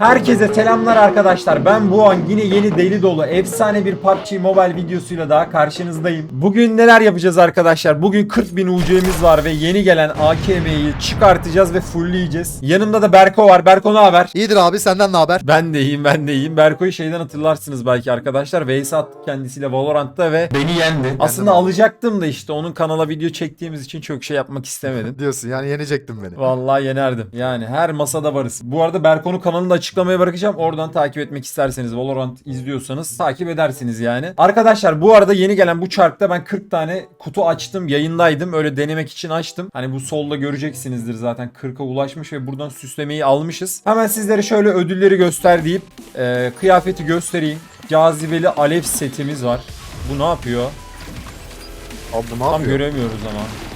Herkese selamlar arkadaşlar. Ben bu an yine yeni deli dolu efsane bir PUBG Mobile videosuyla daha karşınızdayım. Bugün neler yapacağız arkadaşlar? Bugün 40 bin UC'miz var ve yeni gelen AKM'yi çıkartacağız ve fullleyeceğiz. Yanımda da Berko var. Berko ne haber? İyidir abi senden ne haber? Ben de iyiyim ben de iyiyim. Berko'yu şeyden hatırlarsınız belki arkadaşlar. Veys attık kendisiyle Valorant'ta ve beni yendi. Aslında alacaktım da işte onun kanala video çektiğimiz için çok şey yapmak istemedim. Diyorsun yani yenecektin beni. Vallahi yenerdim. Yani her masada varız. Bu arada Berko'nun kanalını da açıklamaya bırakacağım. Oradan takip etmek isterseniz Valorant izliyorsanız takip edersiniz yani. Arkadaşlar bu arada yeni gelen bu çarkta ben 40 tane kutu açtım. Yayındaydım. Öyle denemek için açtım. Hani bu solda göreceksinizdir zaten 40'a ulaşmış ve buradan süslemeyi almışız. Hemen sizlere şöyle ödülleri göster deyip e, kıyafeti göstereyim. Cazibeli alev setimiz var. Bu ne yapıyor? Abi bu ne Tam yapıyor? göremiyoruz ama.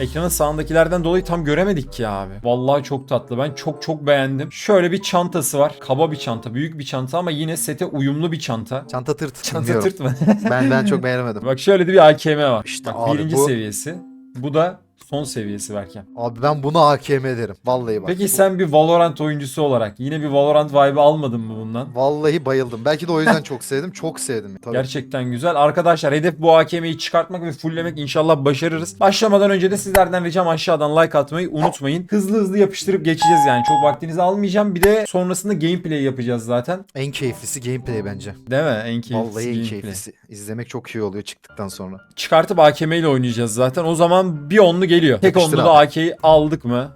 Ekranın sağındakilerden dolayı tam göremedik ki abi. Vallahi çok tatlı. Ben çok çok beğendim. Şöyle bir çantası var. Kaba bir çanta, büyük bir çanta ama yine sete uyumlu bir çanta. Çanta tırt. Çanta Bilmiyorum. tırt mı? Ben ben çok beğenemedim. Bak şöyle de bir AKM var. İşte Bak abi birinci bu- seviyesi. Bu da son seviyesi Berkem. Abi ben bunu AKM ederim. Vallahi bak. Peki sen bir Valorant oyuncusu olarak yine bir Valorant vibe almadın mı bundan? Vallahi bayıldım. Belki de o yüzden çok sevdim. Çok sevdim. Tabii. Gerçekten güzel. Arkadaşlar hedef bu AKM'yi çıkartmak ve fulllemek inşallah başarırız. Başlamadan önce de sizlerden ricam aşağıdan like atmayı unutmayın. Hızlı hızlı yapıştırıp geçeceğiz yani. Çok vaktinizi almayacağım. Bir de sonrasında gameplay yapacağız zaten. En keyiflisi gameplay bence. Değil mi? En keyiflisi Vallahi en gameplay. keyiflisi. İzlemek çok iyi oluyor çıktıktan sonra. Çıkartıp AKM ile oynayacağız zaten. O zaman bir onlu geliyor. Tek Yapıştır onlu da. AK'yi aldık mı?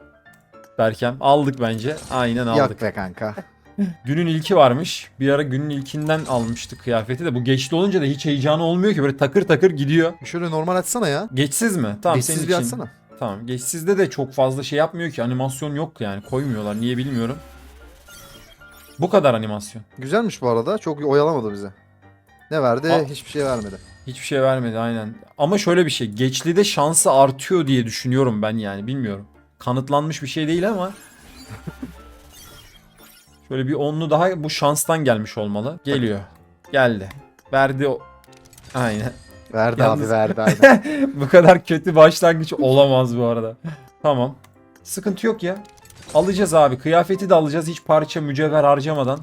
Berkem aldık bence. Aynen aldık. Yak be kanka. Günün ilki varmış. Bir ara günün ilkinden almıştık kıyafeti de. Bu geçli olunca da hiç heyecanı olmuyor ki. Böyle takır takır gidiyor. Şöyle normal açsana ya. Geçsiz mi? Tamam Geçsiz senin bir için. açsana. Tamam. Geçsizde de çok fazla şey yapmıyor ki. Animasyon yok yani. Koymuyorlar. Niye bilmiyorum. Bu kadar animasyon. Güzelmiş bu arada. Çok oyalamadı bize. Ne verdi? Aa. Hiçbir şey vermedi. Hiçbir şey vermedi aynen. Ama şöyle bir şey. Geçlide şansı artıyor diye düşünüyorum ben yani. Bilmiyorum. Kanıtlanmış bir şey değil ama. şöyle bir onlu daha bu şanstan gelmiş olmalı. Geliyor. Geldi. Verdi o. Aynen. Verdi Yalnız- abi verdi aynen. bu kadar kötü başlangıç olamaz bu arada. Tamam. Sıkıntı yok ya. Alacağız abi. Kıyafeti de alacağız hiç parça mücevher harcamadan.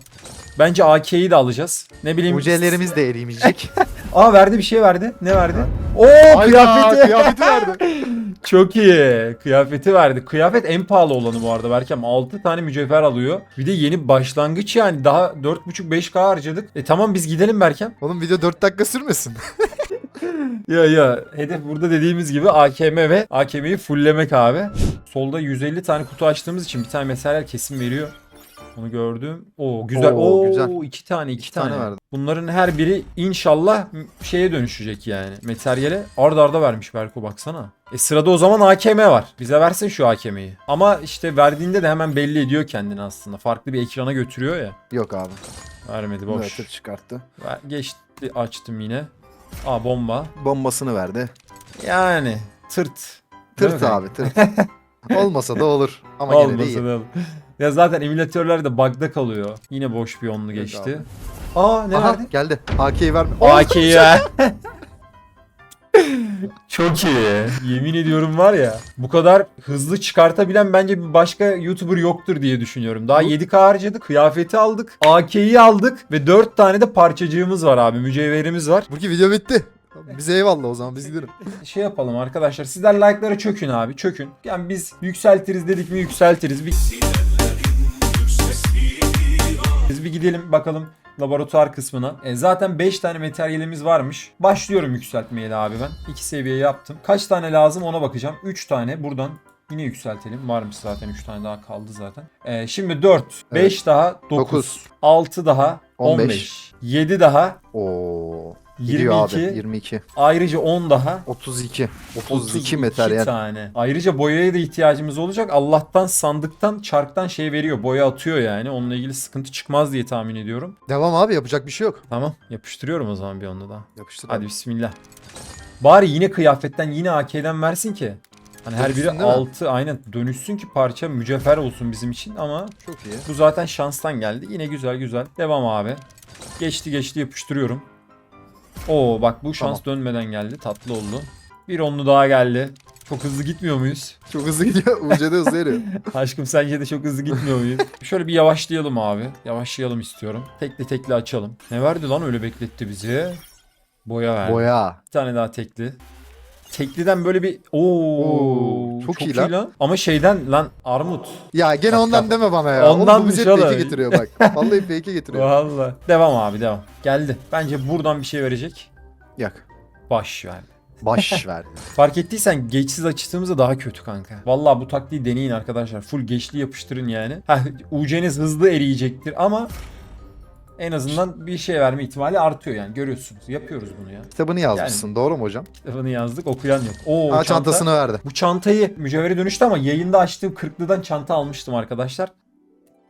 Bence AK'yi de alacağız. Ne bileyim. Ucelerimiz de eriyemeyecek. Aa verdi bir şey verdi. Ne verdi? Oo Hayda, kıyafeti. kıyafeti verdi. Çok iyi. Kıyafeti verdi. Kıyafet en pahalı olanı bu arada. Berkem 6 tane mücevher alıyor. Bir de yeni başlangıç yani. Daha 4.5-5K harcadık. E tamam biz gidelim Berkem. Oğlum video 4 dakika sürmesin. Ya ya hedef burada dediğimiz gibi AKM ve AKM'yi fulllemek abi. Solda 150 tane kutu açtığımız için bir tane meseleler kesin veriyor. Onu gördüm. Oo güzel. Oo, Oo güzel. iki tane iki, İki tane. tane verdi. Bunların her biri inşallah şeye dönüşecek yani. Materyale arda arda vermiş Berko baksana. E sırada o zaman AKM var. Bize versin şu AKM'yi. Ama işte verdiğinde de hemen belli ediyor kendini aslında. Farklı bir ekrana götürüyor ya. Yok abi. Vermedi boş. Boş. çıkarttı. Ver- Geçti açtım yine. Aa bomba. Bombasını verdi. Yani tırt. Değil Tırt mi? abi tırt. Olmasa da olur. Ama gene de Olmasa iyi. da olur. Ya zaten emülatörler de bug'da kalıyor. Yine boş bir onlu geçti. Aa ne Aha verdi? geldi. AK'yi verme. AK'yi ya. Çok iyi. Yemin ediyorum var ya bu kadar hızlı çıkartabilen bence bir başka YouTuber yoktur diye düşünüyorum. Daha Bu- 7K harcadık, kıyafeti aldık, AK'yi aldık ve 4 tane de parçacığımız var abi. Mücevherimiz var. Bugün video bitti. Bize eyvallah o zaman biz gidelim. Şey yapalım arkadaşlar. Sizler like'lara çökün abi. Çökün. Yani biz yükseltiriz dedik mi yükseltiriz. Bir... Biz bir gidelim bakalım laboratuvar kısmına. E, zaten 5 tane materyalimiz varmış. Başlıyorum yükseltmeye de abi ben. 2 seviye yaptım. Kaç tane lazım ona bakacağım. 3 tane buradan yine yükseltelim. Varmış zaten 3 tane daha kaldı zaten. E, şimdi 4, 5 daha 9, Dokuz. 6 daha 15, 15. 7 daha Oo. Gidiyor 22. abi 22. Ayrıca 10 daha 32. 32 32 materyal. tane. Ayrıca boyaya da ihtiyacımız olacak. Allah'tan sandıktan, çarktan şey veriyor. Boya atıyor yani. Onunla ilgili sıkıntı çıkmaz diye tahmin ediyorum. Devam abi yapacak bir şey yok. Tamam. Yapıştırıyorum o zaman bir onu daha. Yapıştır. Hadi abi. bismillah. Bari yine kıyafetten yine AK'den versin ki. Hani her biri Dönüşsün değil mi? 6 aynen dönüşsün ki parça mücevher olsun bizim için ama Çok iyi. bu zaten şanstan geldi. Yine güzel güzel. Devam abi. Geçti geçti yapıştırıyorum. Oo bak bu şans dönmeden geldi. Tatlı oldu. Bir onlu daha geldi. Çok hızlı gitmiyor muyuz? Çok hızlı gidiyor. UC'de hızlı eriyor. Aşkım sence de çok hızlı gitmiyor muyuz? Şöyle bir yavaşlayalım abi. Yavaşlayalım istiyorum. Tekli tekli açalım. Ne verdi lan öyle bekletti bizi? Boya verdi. Boya. Bir tane daha tekli. Tekliden böyle bir Oo, Oo, çok iyi lan. Ama şeyden lan armut. Ya gene Bak, ondan bak. deme bana ya. Ondan Ondanmış bu bize fake'i oğlum. getiriyor bak. Vallahi fake'i getiriyor. Vallahi. Devam abi devam. Geldi. Bence buradan bir şey verecek. Yak. Baş verdi. Baş ver. Fark ettiysen geçsiz açtığımızda daha kötü kanka. Vallahi bu taktiği deneyin arkadaşlar. Full geçli yapıştırın yani. Heh, UC'niz hızlı eriyecektir ama en azından bir şey verme ihtimali artıyor yani. Görüyorsunuz. Yapıyoruz bunu ya. Kitabını yazmışsın. Doğru mu hocam? Kitabını yazdık okuyan yok. Oo, Aa çanta. çantasını verdi. Bu çantayı mücevhere dönüştü ama yayında açtığım 40'lıdan çanta almıştım arkadaşlar.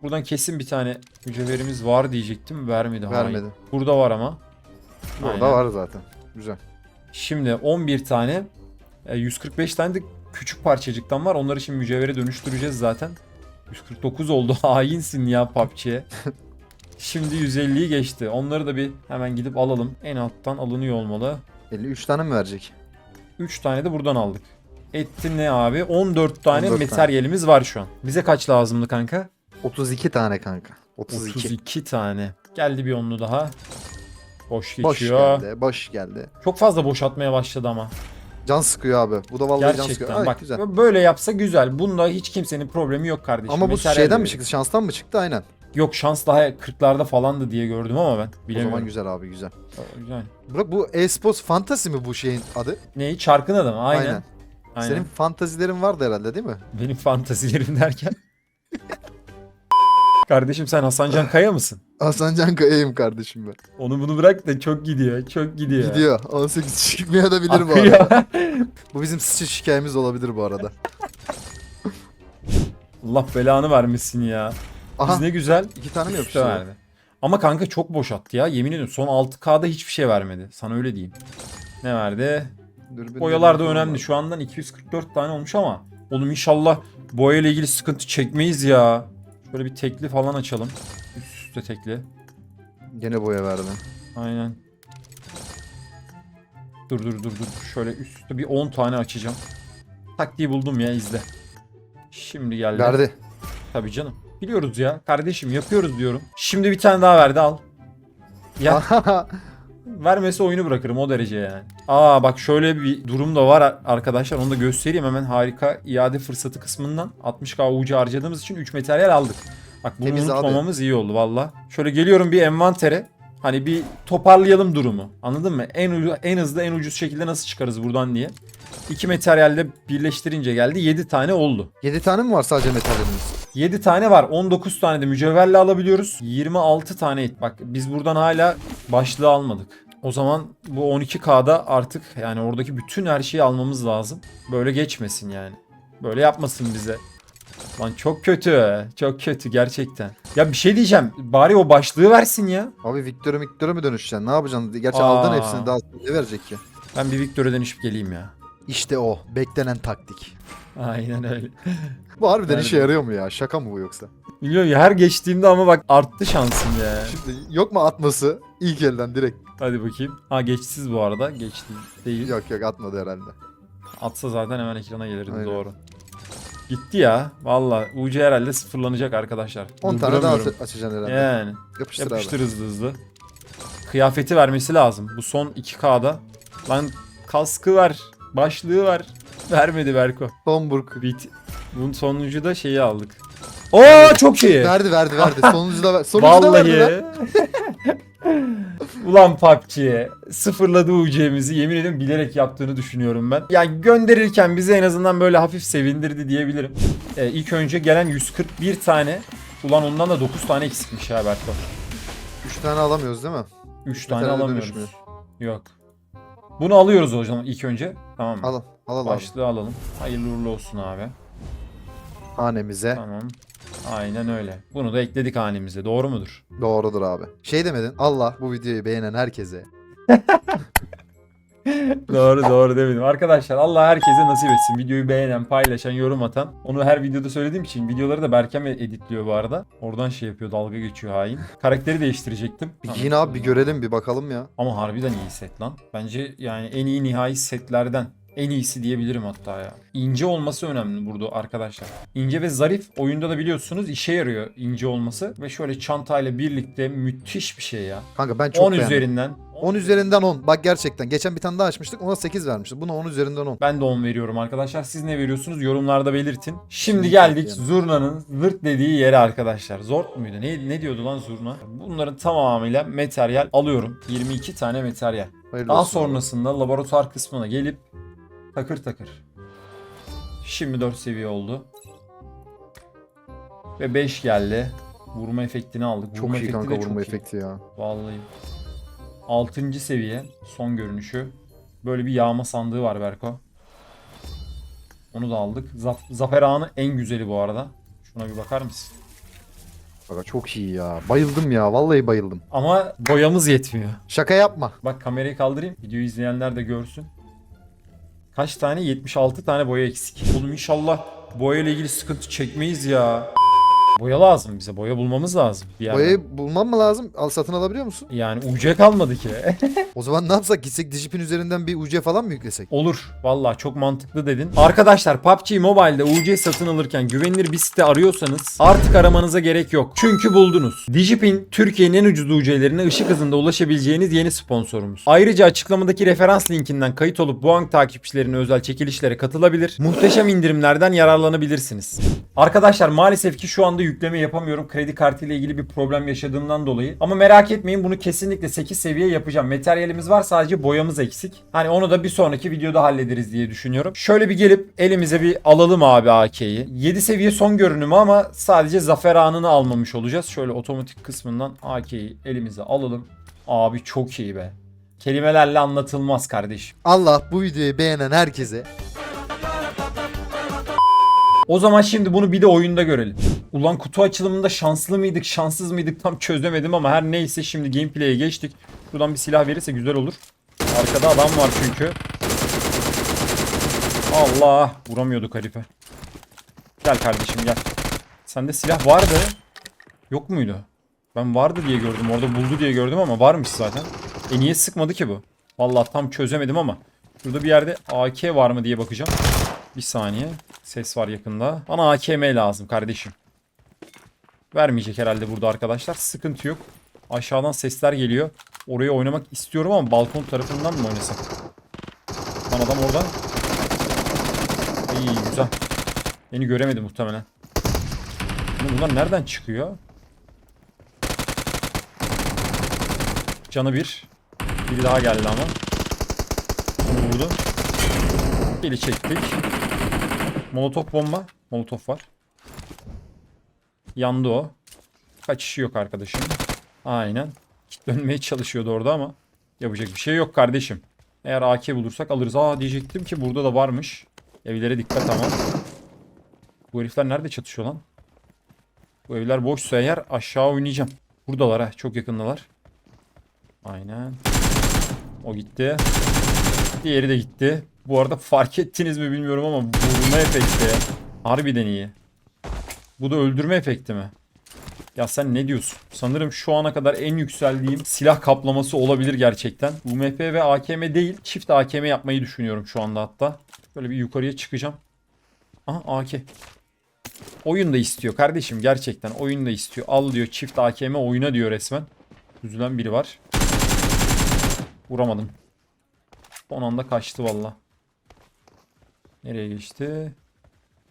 Buradan kesin bir tane mücevherimiz var diyecektim. Vermedi. Hayır. Vermedi. Burada var ama. Burada Aynen. var zaten. Güzel. Şimdi 11 tane, e, 145 tane de küçük parçacıktan var. Onları şimdi mücevhere dönüştüreceğiz zaten. 149 oldu. Hainsin ya PUBG'ye. Şimdi 150'yi geçti. Onları da bir hemen gidip alalım. En alttan alınıyor olmalı. 53 tane mi verecek? 3 tane de buradan aldık. Etti ne abi? 14 tane 14 materyalimiz var şu an. Bize kaç lazımdı kanka? 32 tane kanka. 32. 32 tane. Geldi bir onlu daha. Boş Boş geçiyor. geldi. Boş geldi. Çok fazla boşaltmaya başladı ama. Can sıkıyor abi. Bu da vallahi can sıkıyor. Gerçekten Ay, bak güzel. böyle yapsa güzel. Bunda hiç kimsenin problemi yok kardeşim. Ama bu Mesela şeyden mi çıktı? Şanstan mı çıktı? Aynen. Yok şans daha 40'larda falandı diye gördüm ama ben O zaman bilemiyorum. güzel abi güzel. Güzel. Burak bu e-sports fantasy mi bu şeyin adı? Neyi? Çarkın adamı. Aynen. Aynen. Senin fantazilerin vardı herhalde değil mi? Benim fantazilerim derken. Kardeşim sen Hasan Can Kaya mısın? Hasan Can Kaya'yım kardeşim ben. Onu bunu bırak da çok gidiyor. Çok gidiyor. Gidiyor. 18 çıkmaya da bilir bu arada. Bu bizim sıçış hikayemiz olabilir bu arada. Allah belanı vermesin ya. Biz Aha ne güzel. iki tane mi yapıştı? verdi. Ama kanka çok boş attı ya. Yemin ediyorum son 6K'da hiçbir şey vermedi. Sana öyle diyeyim. Ne verdi? Dürbün Boyalar da önemli. falan Şu andan 244 tane olmuş ama. Oğlum inşallah boya ile ilgili sıkıntı çekmeyiz ya. Şöyle bir tekli falan açalım. Üst üste tekli. var. Gene boya verdi. Aynen. Dur dur dur dur. Şöyle üst üste bir 10 tane açacağım. Taktiği buldum ya izle. Şimdi geldi. Verdi. Tabii canım. Biliyoruz ya. Kardeşim yapıyoruz diyorum. Şimdi bir tane daha verdi al. Ya vermesi oyunu bırakırım o derece yani. Aa bak şöyle bir durum da var arkadaşlar. Onu da göstereyim hemen harika iade fırsatı kısmından. 60k UC harcadığımız için 3 materyal aldık. Bak bunu Temiz abi. unutmamamız iyi oldu valla. Şöyle geliyorum bir envantere. Hani bir toparlayalım durumu. Anladın mı? En en hızlı en ucuz şekilde nasıl çıkarız buradan diye. İki materyalle birleştirince geldi. 7 tane oldu. 7 tane mi var sadece metallerimiz? 7 tane var. 19 tane de mücevherle alabiliyoruz. 26 tane et. Bak biz buradan hala başlığı almadık. O zaman bu 12K'da artık yani oradaki bütün her şeyi almamız lazım. Böyle geçmesin yani. Böyle yapmasın bize. Lan çok kötü. Çok kötü gerçekten. Ya bir şey diyeceğim. Bari o başlığı versin ya. Abi Victor'a Victor'a mı dönüşeceksin? Ne yapacaksın? Gerçi Aa. aldın hepsini daha ne verecek ki? Ben bir Victor'a dönüşüp geleyim ya. İşte o. Beklenen taktik. Aynen öyle. Bu harbiden işe yarıyor mu ya? Şaka mı bu yoksa? Biliyorum ya her geçtiğimde ama bak arttı şansım ya. Şimdi yok mu atması? İlk elden direkt. Hadi bakayım. Ha geçsiz bu arada. Geçti değil. Yok yok atmadı herhalde. Atsa zaten hemen ekrana gelirdi Aynen. doğru. Gitti ya. Valla UC herhalde sıfırlanacak arkadaşlar. 10 tane daha aç- açacaksın herhalde. Yani. Yapıştır, Yapıştır abi. hızlı hızlı. Kıyafeti vermesi lazım. Bu son 2K'da. Lan kaskı var. Başlığı var. Vermedi Berko. Tomburg. Bit. Bunun sonuncu da şeyi aldık. Oo çok iyi. Verdi verdi verdi. Sonuncu da ver. Sonuncu da verdi lan. Vallahi. Ulan PUBG sıfırladı UC'mizi yemin ediyorum bilerek yaptığını düşünüyorum ben. Yani gönderirken bizi en azından böyle hafif sevindirdi diyebilirim. Ee, ilk önce gelen 141 tane. Ulan ondan da 9 tane eksikmiş ha Berko. 3 tane alamıyoruz değil mi? 3 tane tane alamıyoruz. dönüşmüyor. Yok. Bunu alıyoruz o zaman ilk önce. Tamam mı? Alın. Al al abi. Başlığı alalım. Hayırlı uğurlu olsun abi. Hanemize. Tamam. Aynen öyle. Bunu da ekledik hanemize. Doğru mudur? Doğrudur abi. Şey demedin. Allah bu videoyu beğenen herkese. doğru doğru demedim. Arkadaşlar Allah herkese nasip etsin. Videoyu beğenen, paylaşan, yorum atan. Onu her videoda söylediğim için videoları da Berkem editliyor bu arada. Oradan şey yapıyor, dalga geçiyor hain. Karakteri değiştirecektim. Bir giyin abi bir görelim bir bakalım ya. Ama harbiden iyi set lan. Bence yani en iyi nihai setlerden. En iyisi diyebilirim hatta ya. İnce olması önemli burada arkadaşlar. İnce ve zarif oyunda da biliyorsunuz işe yarıyor ince olması. Ve şöyle çantayla birlikte müthiş bir şey ya. Kanka ben çok 10 beğendim. üzerinden. 10 üzerinden 10. Bak gerçekten. Geçen bir tane daha açmıştık. Ona 8 vermiştik. Buna 10 üzerinden 10. Ben de 10 veriyorum arkadaşlar. Siz ne veriyorsunuz? Yorumlarda belirtin. Şimdi geldik yani. Zurna'nın zırt dediği yere arkadaşlar. Zort muydu? Ne, ne diyordu lan Zurna? Bunların tamamıyla materyal alıyorum. 22 tane materyal. Hayırlı Daha olsun. sonrasında laboratuvar kısmına gelip takır takır. Şimdi 4 seviye oldu. Ve 5 geldi. Vurma efektini aldık. Çok vurma iyi efekti kanka de çok vurma iyi. efekti ya. Vallahi. 6. seviye son görünüşü. Böyle bir yağma sandığı var Berko. Onu da aldık. Zaf- Zafer Ağa'nın en güzeli bu arada. Şuna bir bakar mısın? Kanka çok iyi ya. Bayıldım ya. Vallahi bayıldım. Ama boyamız yetmiyor. Şaka yapma. Bak kamerayı kaldırayım. Videoyu izleyenler de görsün. Kaç tane? 76 tane boya eksik. Oğlum inşallah boya ile ilgili sıkıntı çekmeyiz ya. Boya lazım bize. Boya bulmamız lazım bir yerden. Boyayı bulmam mı lazım? Al satın alabiliyor musun? Yani UC kalmadı ki. O zaman ne yapsak? Gitsek Digipin üzerinden bir UC falan mı yüklesek? Olur. Valla çok mantıklı dedin. Arkadaşlar PUBG Mobile'de UC satın alırken güvenilir bir site arıyorsanız artık aramanıza gerek yok. Çünkü buldunuz. Digipin Türkiye'nin en ucuz UC'lerine ışık hızında ulaşabileceğiniz yeni sponsorumuz. Ayrıca açıklamadaki referans linkinden kayıt olup bu an takipçilerine özel çekilişlere katılabilir. Muhteşem indirimlerden yararlanabilirsiniz. Arkadaşlar maalesef ki şu anda yükleme yapamıyorum. Kredi kartı ile ilgili bir problem yaşadığımdan dolayı. Ama merak etmeyin bunu kesinlikle 8 seviye yapacağım. Materyalimiz var sadece boyamız eksik. Hani onu da bir sonraki videoda hallederiz diye düşünüyorum. Şöyle bir gelip elimize bir alalım abi AK'yi. 7 seviye son görünümü ama sadece zafer anını almamış olacağız. Şöyle otomatik kısmından AK'yi elimize alalım. Abi çok iyi be. Kelimelerle anlatılmaz kardeşim. Allah bu videoyu beğenen herkese O zaman şimdi bunu bir de oyunda görelim. Ulan kutu açılımında şanslı mıydık, şanssız mıydık tam çözemedim ama her neyse şimdi gameplay'e geçtik. Buradan bir silah verirse güzel olur. Arkada adam var çünkü. Allah! Vuramıyorduk herife. Gel kardeşim gel. Sende silah vardı. Yok muydu? Ben vardı diye gördüm. Orada buldu diye gördüm ama varmış zaten. E niye sıkmadı ki bu? Vallahi tam çözemedim ama. Şurada bir yerde AK var mı diye bakacağım. Bir saniye. Ses var yakında. Bana AKM lazım kardeşim. Vermeyecek herhalde burada arkadaşlar. Sıkıntı yok. Aşağıdan sesler geliyor. Oraya oynamak istiyorum ama balkon tarafından mı oynasak? Lan adam oradan. İyi güzel. Beni göremedi muhtemelen. Bunlar nereden çıkıyor? Canı bir. Biri daha geldi ama. Onu vurdu. Geri çektik. Molotof bomba. Molotof var. Yandı o. Kaçışı yok arkadaşım. Aynen. Dönmeye çalışıyordu orada ama yapacak bir şey yok kardeşim. Eğer AK bulursak alırız. Aa diyecektim ki burada da varmış. Evlere dikkat ama. Bu herifler nerede çatışıyor lan? Bu evler boşsa eğer aşağı oynayacağım. Buradalar ha. Çok yakındalar. Aynen. O gitti. Diğeri de gitti. Bu arada fark ettiniz mi bilmiyorum ama vurma efekti. Harbiden iyi. Bu da öldürme efekti mi? Ya sen ne diyorsun? Sanırım şu ana kadar en yükseldiğim silah kaplaması olabilir gerçekten. UMP ve AKM değil, çift AKM yapmayı düşünüyorum şu anda hatta. Böyle bir yukarıya çıkacağım. Aha AK. Oyun da istiyor kardeşim gerçekten. Oyun da istiyor. Al diyor çift AKM oyuna diyor resmen. Üzülen biri var. Vuramadım. Son anda kaçtı valla. Nereye geçti?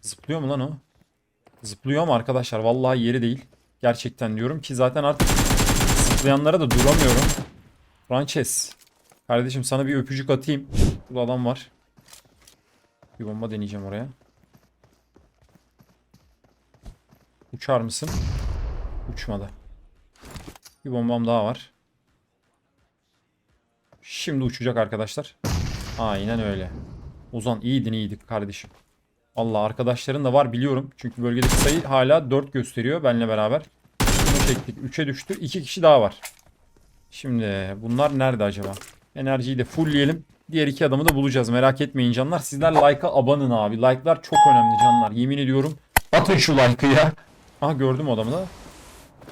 Zıplıyor mu lan o? Zıplıyor arkadaşlar vallahi yeri değil. Gerçekten diyorum ki zaten artık zıplayanlara da duramıyorum. Ranches. Kardeşim sana bir öpücük atayım. Burada adam var. Bir bomba deneyeceğim oraya. Uçar mısın? Uçmadı. Bir bombam daha var. Şimdi uçacak arkadaşlar. Aynen öyle. Ozan iyiydin iyiydik kardeşim. Allah arkadaşların da var biliyorum. Çünkü bölgedeki sayı hala 4 gösteriyor benle beraber. Bunu çektik. 3'e düştü. 2 kişi daha var. Şimdi bunlar nerede acaba? Enerjiyi de fullleyelim. Diğer iki adamı da bulacağız. Merak etmeyin canlar. Sizler like'a abanın abi. Like'lar çok önemli canlar. Yemin ediyorum. Atın şu like'ı ya. Aha gördüm adamı da.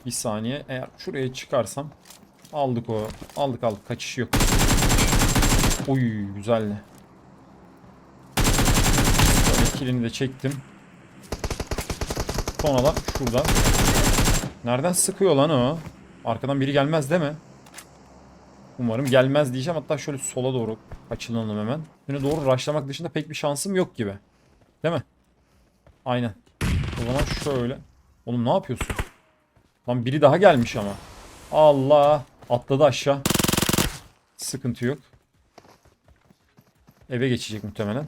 Bir saniye. Eğer şuraya çıkarsam. Aldık o. Aldık aldık. Kaçış yok. Oy güzel. Kilini de çektim. Son adam şurada. Nereden sıkıyor lan o? Arkadan biri gelmez değil mi? Umarım gelmez diyeceğim. Hatta şöyle sola doğru açılalım hemen. Yine doğru rushlamak dışında pek bir şansım yok gibi. Değil mi? Aynen. O zaman şöyle. Oğlum ne yapıyorsun? Lan biri daha gelmiş ama. Allah. Atladı aşağı. Sıkıntı yok. Eve geçecek muhtemelen.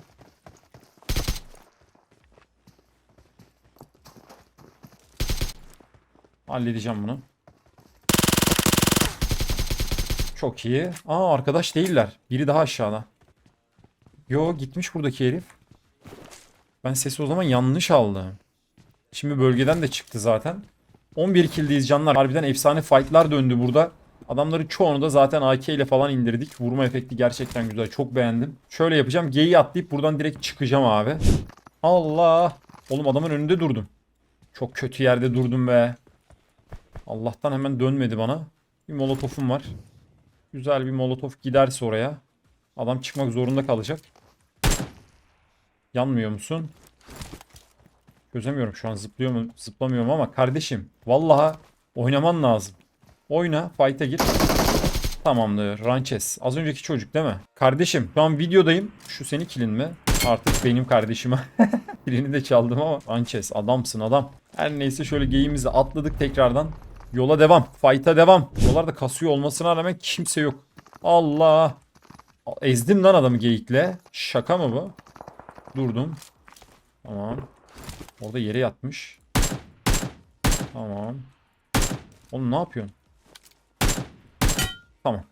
Halledeceğim bunu. Çok iyi. Aa arkadaş değiller. Biri daha aşağıda. Yo gitmiş buradaki herif. Ben sesi o zaman yanlış aldım. Şimdi bölgeden de çıktı zaten. 11 killdeyiz canlar. Harbiden efsane fightlar döndü burada. Adamların çoğunu da zaten AK ile falan indirdik. Vurma efekti gerçekten güzel. Çok beğendim. Şöyle yapacağım. G'yi atlayıp buradan direkt çıkacağım abi. Allah. Oğlum adamın önünde durdum. Çok kötü yerde durdum be. Allah'tan hemen dönmedi bana. Bir molotofum var. Güzel bir molotof giderse oraya. Adam çıkmak zorunda kalacak. Yanmıyor musun? Çözemiyorum şu an zıplıyor mu zıplamıyorum ama kardeşim vallaha oynaman lazım. Oyna fight'a gir. Tamamdır Ranches. Az önceki çocuk değil mi? Kardeşim şu an videodayım. Şu seni kilin mi? Artık benim kardeşime. Kilini de çaldım ama Ranches adamsın adam. Her neyse şöyle geyimizi atladık tekrardan. Yola devam. Fight'a devam. Yollarda kasıyor olmasına rağmen kimse yok. Allah. Ezdim lan adamı geyikle. Şaka mı bu? Durdum. Tamam. Orada yere yatmış. Tamam. Oğlum ne yapıyorsun? Tamam.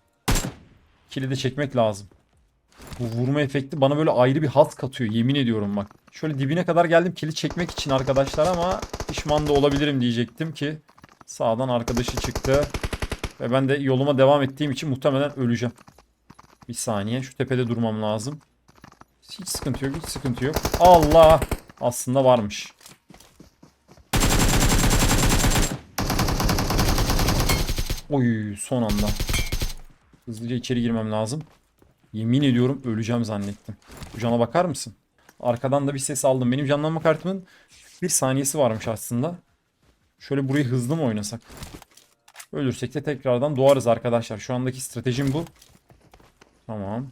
Kilidi çekmek lazım. Bu vurma efekti bana böyle ayrı bir haz katıyor. Yemin ediyorum bak. Şöyle dibine kadar geldim kili çekmek için arkadaşlar ama pişman da olabilirim diyecektim ki. Sağdan arkadaşı çıktı. Ve ben de yoluma devam ettiğim için muhtemelen öleceğim. Bir saniye şu tepede durmam lazım. Hiç sıkıntı yok hiç sıkıntı yok. Allah! Aslında varmış. Oy son anda. Hızlıca içeri girmem lazım. Yemin ediyorum öleceğim zannettim. Bu cana bakar mısın? Arkadan da bir ses aldım. Benim canlanma kartımın bir saniyesi varmış aslında. Şöyle burayı hızlı mı oynasak? Ölürsek de tekrardan doğarız arkadaşlar. Şu andaki stratejim bu. Tamam.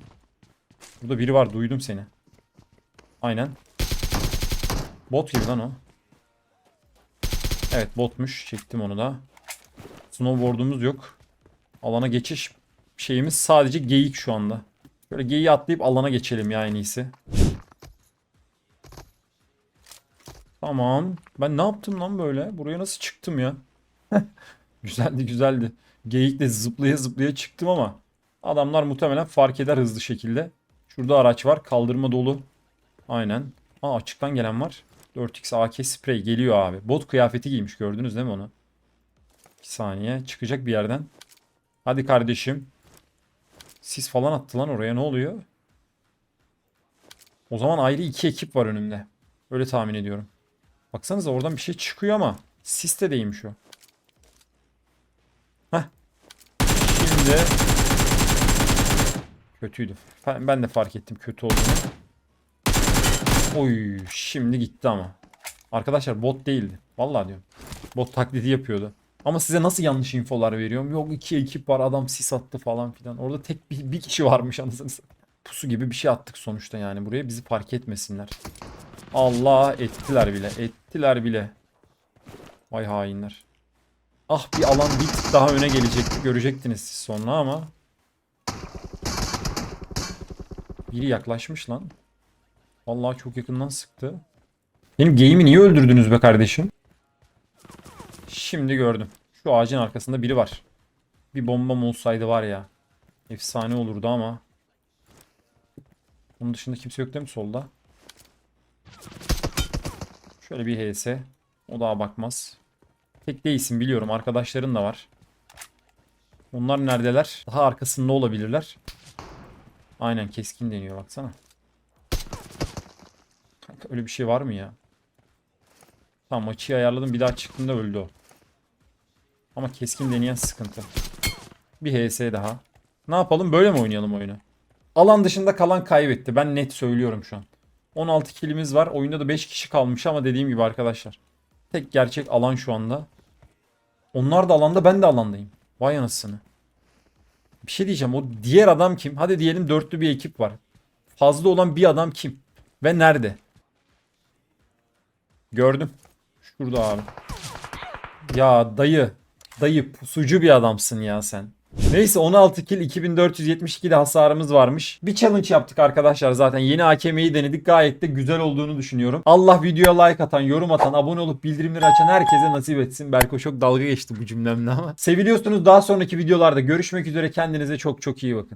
Burada biri var. Duydum seni. Aynen. Bot gibi lan o. Evet botmuş. Çektim onu da. Snowboard'umuz yok. Alana geçiş şeyimiz sadece geyik şu anda. Böyle geyiği atlayıp alana geçelim ya en iyisi. Tamam. Ben ne yaptım lan böyle? Buraya nasıl çıktım ya? güzeldi güzeldi. Geyikle zıplaya zıplaya çıktım ama adamlar muhtemelen fark eder hızlı şekilde. Şurada araç var. Kaldırma dolu. Aynen. Aa açıktan gelen var. 4x AK sprey geliyor abi. Bot kıyafeti giymiş gördünüz değil mi onu? 2 saniye. Çıkacak bir yerden. Hadi kardeşim. Sis falan attı lan oraya ne oluyor? O zaman ayrı iki ekip var önümde. Öyle tahmin ediyorum. Baksanıza oradan bir şey çıkıyor ama sis de değilmiş o. Heh. Şimdi kötüydü. Ben de fark ettim kötü olduğunu. Oy şimdi gitti ama. Arkadaşlar bot değildi. Vallahi diyorum. Bot taklidi yapıyordu. Ama size nasıl yanlış infolar veriyorum? Yok iki ekip var adam sis attı falan filan. Orada tek bir, bir kişi varmış anasını. Pusu gibi bir şey attık sonuçta yani buraya bizi fark etmesinler. Allah ettiler bile ettiler bile. Vay hainler. Ah bir alan bir tık daha öne gelecekti görecektiniz siz sonra ama. Biri yaklaşmış lan. Vallahi çok yakından sıktı. Benim game'i niye öldürdünüz be kardeşim? Şimdi gördüm. Şu ağacın arkasında biri var. Bir bombam olsaydı var ya. Efsane olurdu ama. Onun dışında kimse yok değil mi solda? Şöyle bir HS. O daha bakmaz. Tek değilsin biliyorum. Arkadaşların da var. Onlar neredeler? Daha arkasında olabilirler. Aynen keskin deniyor baksana. Kanka öyle bir şey var mı ya? Tamam açıyı ayarladım. Bir daha çıktığında öldü o. Ama keskin deneyen sıkıntı. Bir HS daha. Ne yapalım böyle mi oynayalım oyunu? Alan dışında kalan kaybetti. Ben net söylüyorum şu an. 16 kilimiz var. Oyunda da 5 kişi kalmış ama dediğim gibi arkadaşlar. Tek gerçek alan şu anda. Onlar da alanda ben de alandayım. Vay anasını. Bir şey diyeceğim o diğer adam kim? Hadi diyelim dörtlü bir ekip var. Fazla olan bir adam kim? Ve nerede? Gördüm. Şurada abi. Ya dayı. Dayı pusucu bir adamsın ya sen. Neyse 16 kill 2472 de hasarımız varmış. Bir challenge yaptık arkadaşlar zaten. Yeni AKM'yi denedik. Gayet de güzel olduğunu düşünüyorum. Allah videoya like atan, yorum atan, abone olup bildirimleri açan herkese nasip etsin. Berko çok dalga geçti bu cümlemle ama. Seviliyorsunuz daha sonraki videolarda görüşmek üzere. Kendinize çok çok iyi bakın.